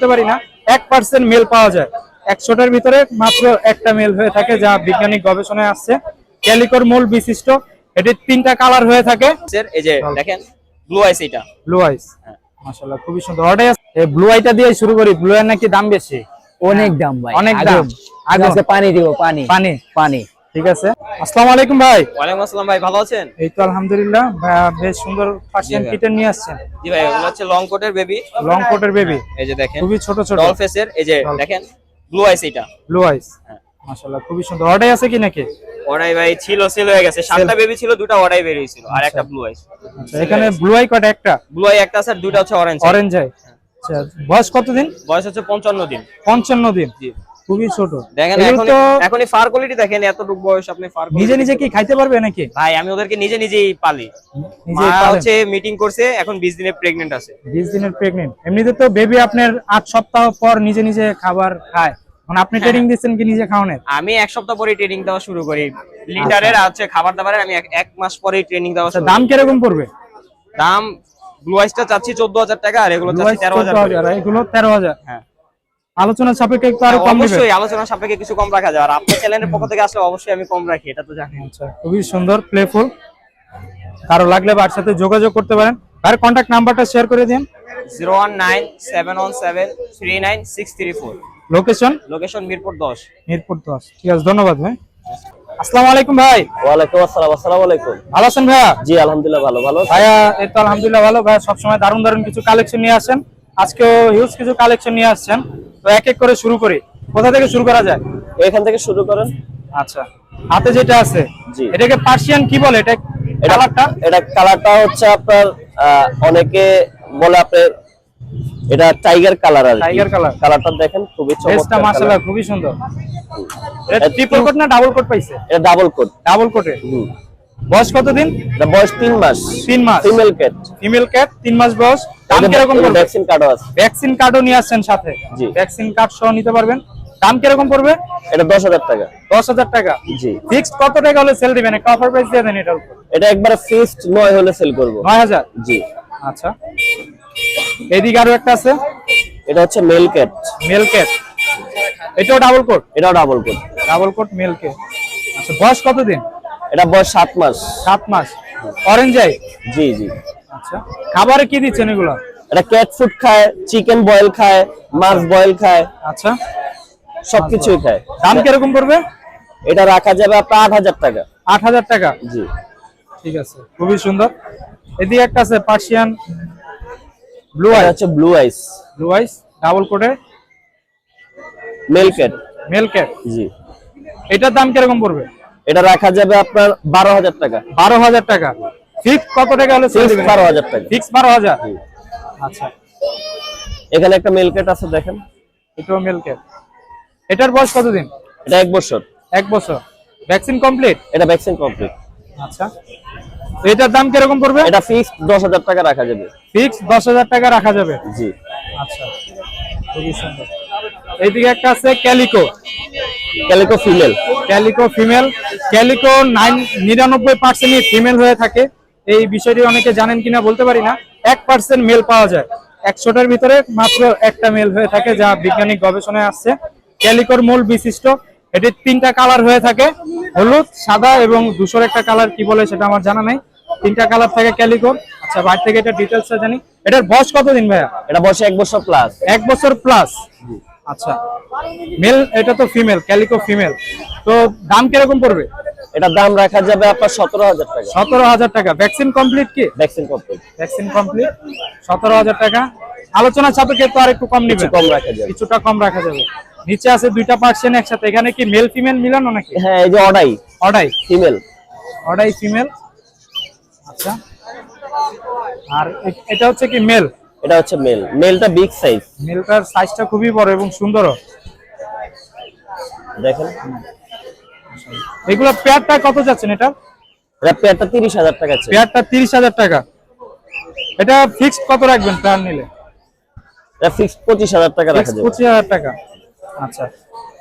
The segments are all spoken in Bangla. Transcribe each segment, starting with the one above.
বলতে পারি না। এক পার্সেন্ট মেল পাওয়া যায়। একশোটার ভিতরে মাত্র একটা মেল হয়ে থাকে যা বৈজ্ঞানিক গবেষণায় আসছে। ক্যালিকোর মূল বিশিষ্ট। এটির তিনটা কালার হয়ে থাকে। এই যে দেখেন ব্লু আইস এটা ব্লু আইস মাশাআল্লাহ খুবই সুন্দর। অর্ডার এই ব্লু আইটা দিয়ে শুরু করি। ব্লু আই নাকি দাম বেশি? অনেক দাম ভাই। অনেক দাম। আজকে পানি দিব পানি। পানি। পানি। ঠিক আছে? আসসালামু আলাইকুম ভাই। ওয়ালাইকুম আসসালাম ভাই ভালো আছেন? এই তো আলহামদুলিল্লাহ বেশ সুন্দর পার্সিয়ান কিটেন নিয়ে আসছেন। জি ভাই এগুলো হচ্ছে লং কোটের বেবি লং কোটের বেবি এই যে দেখেন খুবই ছোট ছোট। ডল ফেসের এই যে দেখেন ব্লু আইস এটা ব্লু আইস মাশাআল্লাহ খুবই সুন্দর। অর্ডার আছে কি নাকি? ওরাই ভাই ছিল সেল হয়ে গেছে। সাতটা বেবি ছিল দুটো ওরাই বেরিয়েছিল আর একটা ব্লু আইস আচ্ছা এখানে ব্লু আই কটা একটা? ব্লু আই একটা আছে আর দুটো হচ্ছে অরেঞ্জ অরেঞ্জ আই আচ্ছা বয়স কত দিন বয়স হচ্ছে পঞ্চান্ন দিন। পঞ্চান্ন দিন। জি। খুবই ছোট। দেখেন এখন এখনই ফার কোয়ালিটি দেখেন এতটুকু বয়স আপনি ফার নিজে নিজে কি খাইতে পারবে নাকি? ভাই আমি ওদেরকে নিজে নিজেই পালি। মা হচ্ছে মিটিং করছে এখন 20 দিনে প্রেগন্যান্ট আছে। বিশ দিনের প্রেগনেন্ট এমনিতে তো বেবি আপনার আট সপ্তাহ পর নিজে নিজে খাবার খায়। মানে আপনি হ্যাঁ। ট্রেনিং দিচ্ছেন কি নিজে খাওয়ানোর? আমি এক সপ্তাহ পরে ট্রেনিং দেওয়া শুরু করি। লিটারের আর হচ্ছে খাবার দাবারের আমি এক- এক মাস পরেই ট্রেনিং দেওয়া আচ্ছা শুরু দাম কীরকম পড়বে? দাম ব্লু আইসটা চাচ্ছি চোদ্দ হাজার টাকা আর এগুলো চাচ্ছি eyes তেরো হাজার 14,000, আর এগুলো তেরো হাজার। হ্যাঁ। আলোচনা সাপেক্ষে একটু আরও কম দিবে? অবশ্যই আলোচনা সাপেক্ষে কিছু কম রাখা যায়। আর আপনার চ্যানেলের পক্ষ থেকে আসলে অবশ্যই আমি কম রাখি এটা তো জানেন আচ্ছা খুবই সুন্দর প্লেফুল কারও লাগলে বাড়ির সাথে যোগাযোগ করতে পারেন। আর কন্ট্যাক্ট নাম্বারটা শেয়ার করে দিন। Zero one nine seven one seven three nine six three four location location Mirpur দশ। মিরপুর দশ। ঠিক আছে ধন্যবাদ ভাই। আসসালামু আলাইকুম ভাই। ওয়ালাইকুম আসসালাম আসসালামু আলাইকুম। ভালো আছেন ভাইয়া? জি আলহামদুলিল্লাহ ভালো ভালো। ভাইয়া এই তো আলহামদুলিল্লাহ ভালো। ভাইয়া সবসময় দারুণ দারুণ কিছু কালেকশন নিয়ে আসেন আজকেও হিউজ কিছু কালেকশন নিয়ে আসছেন। তো এক এক করে শুরু করি। কোথা থেকে শুরু করা যায়? এখান থেকে শুরু করেন। আচ্ছা। হাতে যেটা আছে এটাকে পার্সিয়ান কি বলে? এটা কালারটা এটা কালারটা হচ্ছে আপনার আহ, অনেকে বলে আপনার এটা টাইগার কালার আর Tiger colour। কালারটা দেখেন খুবই চমৎকার মাশাআল্লাহ খুবই সুন্দর। এটা ট্রিপল কোট না ডাবল কোট পাইছে? এটা ডাবল কোট ডাবল কোটে হুম। বয়স কতদিন? বয়স তিন মাস। তিন মাস। ফিমেল ক্যাট ফিমেল ক্যাট তিন মাস বয়স। দাম কীরকম পড়বে? ভ্যাকসিন কার্ডও আছে। ভ্যাকসিন কার্ডও নিয়ে আসছেন সাথে? জি। ভ্যাকসিন কার্ড সহ নিতে পারবেন। দাম কীরকম পড়বে? এটা দশ হাজার টাকা। দশ হাজার টাকা। জি। ফিক্সড কত টাকা হলে সেল দিবেন? একটা অফার প্রাইস দিয়ে দেন এটার উপর। এটা একবারে ফিক্সড নয় হলে সেল করব। নয় হাজার? জি। আচ্ছা। এদিকে আরও একটা আছে। এটা হচ্ছে মেল ক্যাট মেল ক্যাট এটাও ডাবল কোট এটাও double coat double coat male cat আচ্ছা বয়স কতদিন? এটা বয়স সাত মাস। সাত মাস। অরেঞ্জ আই জি জি। আচ্ছা। খাবারে কি দিচ্ছেন এগুলো? এটা ক্যাট ফুড খায় চিকেন বয়েল খায় মাছ বয়েল খায়। আচ্ছা। সবকিছুই খায়। দাম কীরকম পড়বে? এটা রাখা যাবে আপনার আট হাজার টাকা। আট হাজার টাকা? জি। ঠিক আছে। খুবই সুন্দর। এদিকে একটা আছে পার্সিয়ান ব্লু এটা আই হচ্ছে blue eyes blue eyes double কোটে মেল ক্যাট মেল ক্যাট জি। এটার দাম কীরকম পড়বে? এটা রাখা যাবে আপনার বারো হাজার টাকা। বারো হাজার টাকা। ফিক্স কত টাকা হলে দিবেন? বারো হাজার টাকা। ফিক্স বারো হাজার? আচ্ছা। এখানে একটা মেল ক্যাট আছে দেখেন। এটাও মেল ক্যাট এটার বয়স কতদিন? এটা এক বছর। এক বছর। ভ্যাকসিন কমপ্লিট এটা ভ্যাকসিন কমপ্লিট আচ্ছা। এটার দাম কীরকম পড়বে? এটা ফিক্সড দশ হাজার টাকা রাখা যাবে। ফিক্স দশ হাজার টাকা রাখা যাবে? জি। আচ্ছা। খুবই সুন্দর। এইদিকে একটা আছে calico calico female calico female. Calico nine নিরানব্বই পার্সেন্টই ফিমেল হয়ে থাকে। এই বিষয়টি অনেকে জানেন কিনা বলতে পারি না। এক পার্সেন্ট মেল পাওয়া যায়। একশোটার ভিতরে মাত্র একটা মেল হয়ে থাকে যা বৈজ্ঞানিক গবেষণায় আসছে। ক্যালিকোর মূল বিশিষ্ট এটির তিনটা কালার হয়ে থাকে। হলুদ সাদা এবং দুশোর একটা কালার কি বলে সেটা আমার জানা নাই। তিনটা কালার থাকে ক্যালিকোর। আচ্ছা বাইরে থেকে এটা ডিটেলসটা জানি। এটার বয়স কতদিন ভাইয়া? এটা বয়স এক বছর প্লাস এক বছর প্লাস আচ্ছা। মেল এটা তো ফিমেল ক্যালিকো ফিমেল তো দাম কীরকম পড়বে? এটার দাম রাখা যাবে আপনার সতেরো হাজার টাকা। সতেরো হাজার টাকা। ভ্যাকসিন কমপ্লিট কি? ভ্যাকসিন কমপ্লিট ভ্যাকসিন কমপ্লিট সতেরো হাজার টাকা। আলোচনা সাপেক্ষে তো আর একটু কম নিবে কম রাখা যাবে। কিছুটা কম রাখা যাবে। নিচে আছে দুইটা পার্সেন্ট একসাথে। এখানে কি মেল ফিমেল মিলানো নাকি? হ্যাঁ এই যে অডাই। অডাই। ফিমেল অডাই ফিমেল আচ্ছা। আর এটা হচ্ছে কি মেল এটা হচ্ছে মেল। মেলটা বিগ সাইজ মেলটার সাইজটা খুবই বড় এবং সুন্দরও। দেখেন। এগুলো পেয়ারটা কত যাচ্ছেন এটা? এটা পেয়ারটা তিরিশ হাজার টাকা আছে। পেয়ারটা তিরিশ হাজার টাকা। এটা ফিক্সড কত রাখবেন পেয়ার নিলে? এটা ফিক্সড পঁচিশ হাজার টাকা রাখা যাবে। পঁচিশ হাজার টাকা। আচ্ছা।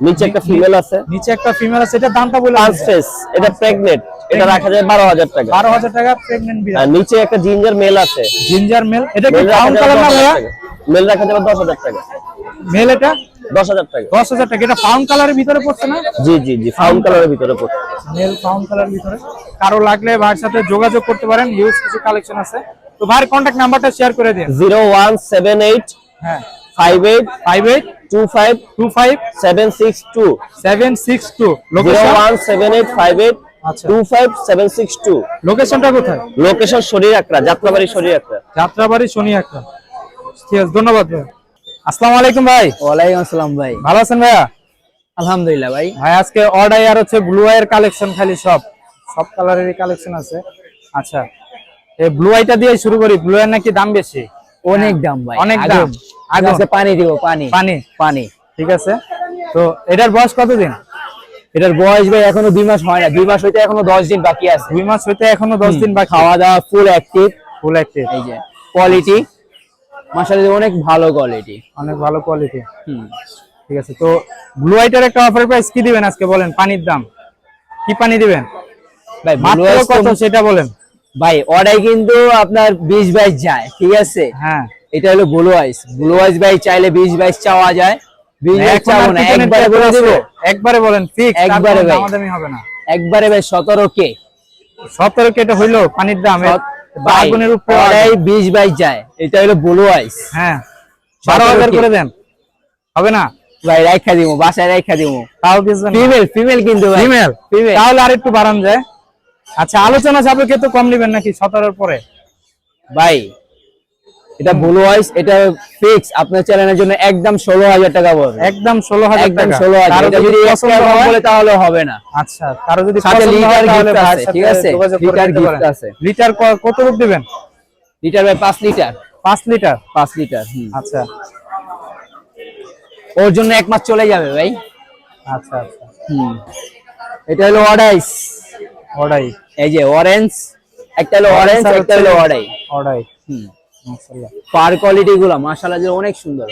নিচে একটা ফিমেল আছে। নিচে একটা ফিমেল আছে এটা দামটা বলে পাঁচ ফেস এটা প্রেগনেন্ট এটা রাখা যায় বারো হাজার টাকা। বারো হাজার টাকা প্রেগনেন্ট নিচে একটা জিঞ্জার মেল আছে। জিঞ্জার মেল এটা কি ব্রাউন কালার না ভাইয়া? মেল রাখা যাবে দশ হাজার টাকা। মেল এটা? দশ হাজার টাকা। দশ হাজার টাকা। এটা ফাউন্ড কালারের ভিতরে পড়ছে না? জি জি জি ফাউন্ড কালারের ভিতরে পড়ছে। মেল ফাউন্ড কালার ভিতরে। কারও লাগলে ভাইয়ের সাথে যোগাযোগ করতে পারেন। ইউজ কিছু কালেকশন আছে। তো ভাইয়ের কন্ট্যাক্ট নাম্বারটা শেয়ার করে দিন। জিরো ওয়ান সেভেন এইট হ্যাঁ। Five eight five eight two five two five seven six two. Seven six two zero one seven eight five eight আচ্ছা। Two five seven six two লোকেশনটা কোথায় লোকেশন শরীর আকরা যাত্রাবাড়ি শরীর আকরা যাত্রাবাড়ি শনি একটা ঠিক আছে ধন্যবাদ ভাই। আসসালামু আলাইকুম ভাই। ওয়ালাইকুম আসসালাম ভাই। ভালো আছেন ভাইয়া? আলহামদুলিল্লাহ ভাই। ভাই আজকে আর হচ্ছে ব্লু আইয়ের কালেকশন খালি সব। সব কালারেরই কালেকশন আছে। আচ্ছা এই ব্লু আইটা দিয়ে শুরু করি। ব্লু আইয়ের নাকি দাম বেশি? অনেক দাম ভাই। অনেক দাম। আজকে পানি দিব পানি। পানি। পানি। ঠিক আছে। তো এটার বয়স কতদিন? এটার বয়স ভাই এখনও দুই মাস হয় না। দুই মাস হইতে এখনও দশ দিন বাকি আছে। দুই মাস হইতে এখনও দশ দিন বাকি। খাওয়া দাওয়া ফুল অ্যাক্টিভ ফুল অ্যাক্টিভ এই যে কোয়ালিটি মাসাল্লাহ অনেক ভালো কোয়ালিটি অনেক ভালো কোয়ালিটি হুম। ঠিক আছে তো ব্লু আইটার একটা অফার প্রাইস কি দিবেন আজকে বলেন? পানির দাম। কি পানি দিবেন? ভাই মাত্র কত সেটা বলেন। ভাই অর্ডার কিন্তু আপনার বিশ বাইশ যায় ঠিক আছে? হ্যাঁ। এটা হলো ব্লু আইস ব্লু আইস ভাই চাইলে বিশ বাইশ চাওয়া যায়। একবারে বলেন একবারে হবে না। একবারে ভাই সতেরো কে। সতেরো কেটে হইল পানির দাম। এর উপরে। বিশ বাইশ যায় এটা হলো ব্লু আইস হ্যাঁ। বারো হাজার করে দেন। হবে না? ভাই রাইখা দিব বাসায় রাইখা দিব তাও কিছু ফিমেল ফিমেল কিন্তু ভাই। ফিমেল তাহলে আর একটু বাড়ান যায়। আচ্ছা আলোচনা সাপেক্ষে তো কম নিবেন নাকি সতেরোর পরে? ভাই এটা ব্লু আইস এটা ফিক্স আপনার চ্যানেলের জন্য একদম ষোলো হাজার টাকা পড়বে। একদম ষোলো হাজার একদম ষোলো হাজার। যদি বলে তাহলে হবে না। আচ্ছা কারও যদি সাথে লিটার ভাইয়ের আছে, ঠিক আছে? লিটার পারেন। আছে। লিটার কত রূপ দিবেন? লিটার ভাই পাঁচ লিটার পাঁচ লিটার পাঁচ লিটার। আচ্ছা। ওর জন্য এক মাস চলে যাবে ভাই। আচ্ছা আচ্ছা। হুম। এটা হলো অর্ডাইস ওটাই এই যে অরেঞ্জ একটা হলো অরেঞ্জ একটা হলো হচ্ছে- অর্ডাই হুম। পার কোয়ালিটি গুলো মাশাআল্লাহ যে অনেক সুন্দর।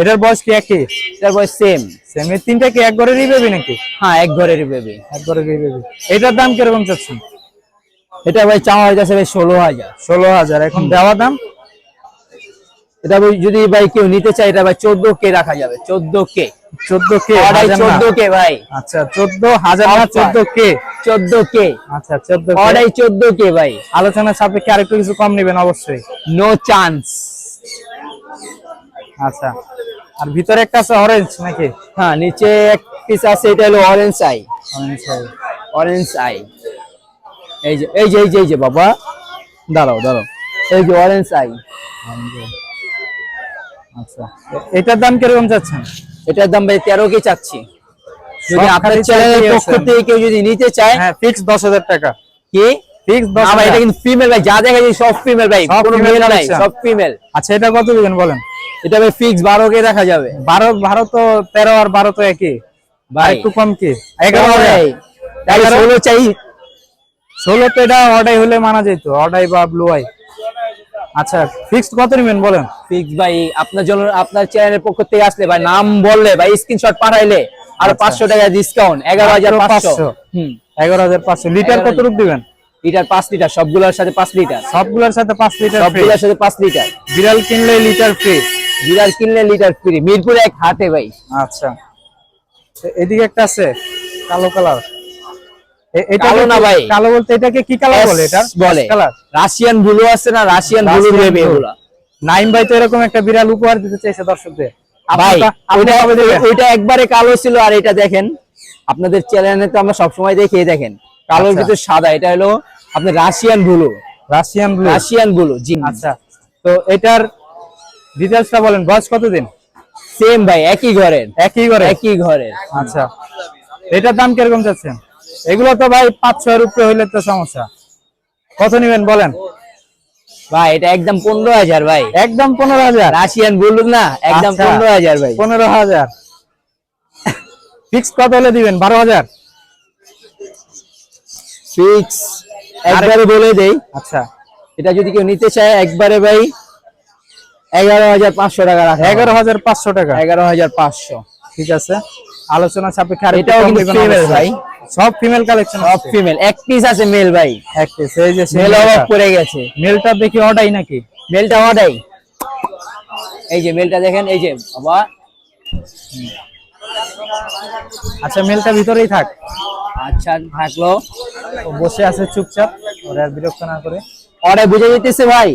এটার বয়স কি একই? তারপর সেম সেম এই তিনটা কি এক ঘরেরই বেবি নাকি? হ্যাঁ এক ঘরেরই বেবি এক ঘরেরই বেবি এটার দাম কীরকম চাচ্ছেন? এটা ভাই চাওয়া গেছে ভাই ষোলো হাজার। ষোলো হাজার। এখন দেওয়া দাম? এটা যদি ভাই কেউ নিতে চায় এটা ভাই চোদ্দ কে রাখা যাবে চোদ্দ কে চোদ্দ কে চোদ্দ কে ভাই। আচ্ছা চোদ্দ হাজার না চোদ্দ কে চোদ্দ কে আচ্ছা চোদ্দ অর্ডাই চোদ্দ কে ভাই। আলোচনা সাপেক্ষে আরেকটু কিছু কম নেবেন অবশ্যই। নো চান্স আচ্ছা আর ভিতরে একটা আছে অরেঞ্জ নাকি? হ্যাঁ নিচে এক পিস আছে এটা হলো অরেঞ্জ আই। অরেঞ্জ আই এই যে এই যে এই যে এই যে বাবা। দাঁড়াও দাঁড়াও। এই যে অরেঞ্জ আই আচ্ছা। এটার দাম কীরকম চাচ্ছেন? এটার দাম ভাই তেরো কে চাচ্ছি। যদি আপনার চ্যানেলের পক্ষ থেকে কেউ যদি নিতে চায় হ্যাঁ ফিক্স দশ হাজার টাকা। কি? ফিক্স দশ ভাই এটা কিন্তু ফিমেল ভাই যা দেখা যায় সব ফিমেল ভাই কোনো মেল নাই সব ফিমেল আচ্ছা এটা কত দিবেন বলেন? এটা ভাই ফিক্স বারো কে রাখা যাবে। বারো বারো তো তেরো আর বারো তো একই। ভাই। একটু কম কি? এগারো ভাই? ষোলো চাই। ষোলো তো এটা অর্ডাই হলে মানা যেত অর্ডাই বা ব্লু আই আচ্ছা ফিক্সড কত নেবেন বলেন? ফিক্স ভাই আপনার জন্য আপনার চ্যানেলের পক্ষ থেকে আসলে ভাই নাম বললে ভাই স্ক্রিনশট পাঠাইলে আর আচ্ছা। পাঁচশো টাকা ডিসকাউন্ট এগারো হাজার পাঁচশো। 500 হুম। এগারো হাজার পাঁচশো। লিটার কত রূপ দিবেন? লিটার পাঁচ লিটার সবগুলোর সাথে পাঁচ লিটার। সবগুলোর সাথে পাঁচ লিটার সবগুলোর সাথে পাঁচ লিটার। বিড়াল কিনলে লিটার ফ্রি বিড়াল কিনলে লিটার ফ্রি মিরপুরে এক হাতে ভাই। আচ্ছা। এদিকে একটা আছে কালো কালার। এটা কালো না ভাই। কালো বলতে এটাকে কি কালার বলে? এটা বলে। রাশিয়ান ব্লু আছে না রাশিয়ান ব্লু Russian এগুলো? নাইম ভাই তো এরকম একটা বিড়াল উপহার দিতে চাইছে দর্শকদের। ভাই ওইটা একবারে কালো ছিল আর এটা দেখেন আপনাদের চ্যানেলে তো আমরা সবসময় দেখি এই দেখেন। কালোর আচ্ছা। ভিতর সাদা এটা হলো আপনার Russian blue Russian blue Russian blue জি। আচ্ছা। তো এটার ডিটেলসটা বলেন বয়স কতদিন? সেম ভাই একই ঘরের। একই করে একই ঘরের। আচ্ছা। এটার দাম কীরকম চাচ্ছেন এগুলো তো ভাই পাঁচ ছয়ের উপরে হইলে তো সমস্যা। কত নিবেন বলেন? ভাই এটা একদম পনেরো হাজার ভাই। একদম পনেরো হাজার। রাশিয়ান ব্লু না একদম আচ্ছা। পনেরো হাজার ভাই। পনেরো হাজার। ফিক্স কত হলে দিবেন? বারো হাজার? ফিক্স একবারে বলে দেই। আচ্ছা। এটা যদি কেউ নিতে চায় একবারে ভাই এগারো হাজার পাঁচশো টাকা রাখা এগারো হাজার পাঁচশো টাকা। এগারো হাজার পাঁচশো। ঠিক আছে। আলোচনা সাপেক্ষে আর এটাও কিন্তু ভাই। সব ফিমেল কালেকশন সব ফিমেল এক পিস আছে মেল ভাই। এক piece, এই যে মেল অভাব পড়ে গেছে। মেলটা দেখি অর্ডাই নাকি? মেলটা অর্ডাই এই যে মেলটা দেখেন এই যে বাবা। আচ্ছা মেলটা ভিতরেই থাক। আচ্ছা থাকল। বসে আছে চুপচাপ ওরা আর বিরক্ত না করে। অর্ডার বুঝে যেতেছে ভাই।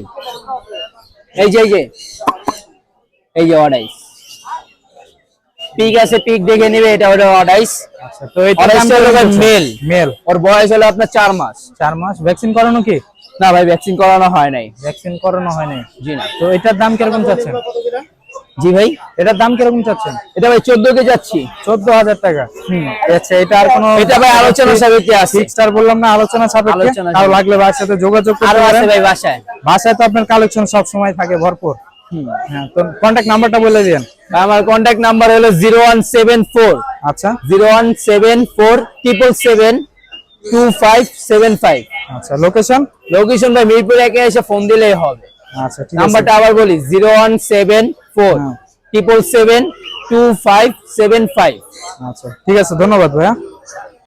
এই যে এই যে। এই যে অর্ডাইস পিক আছে পিক দেখে নিবে এটা আচ্ছা তো হলো মেল। মেল ওর বয়স হলো আপনার চার মাস। চার মাস। ভ্যাকসিন করানো কি? না ভাই ভ্যাকসিন করানো হয় নাই। ভ্যাকসিন করানো হয় নাই? জি না। তো এটার দাম কীরকম চাচ্ছেন? জি ভাই। এটার দাম কীরকম চাচ্ছেন? এটা ভাই চোদ্দ কে যাচ্ছি। চোদ্দ হাজার টাকা। আচ্ছা এটা আর কোনো এটা ভাই আলোচনা সাপেক্ষে আছে। বললাম না আলোচনা সাপেক্ষে। লাগলে সাথে যোগাযোগ করতে পারেন। ভাই বাসায়। বাসায় তো আপনার কালেকশন সব সময় থাকে ভরপুর। হ্যাঁ তো কন্ট্যাক্ট নাম্বারটা বলে দিন আমার কন্ট্যাক্ট নাম্বার হলো জিরো ওয়ান সেভেন ফোর। আচ্ছা। Zero one seven four triple seven two five seven five. আচ্ছা লোকেশন লোকেশন ভাই মিরপুর একে এসে ফোন দিলেই হবে। আচ্ছা নাম্বারটা আবার বলি জিরো ওয়ান সেভেন ফোর হ্যাঁ। Triple seven two five seven five. আচ্ছা ঠিক আছে ধন্যবাদ ভাইয়া।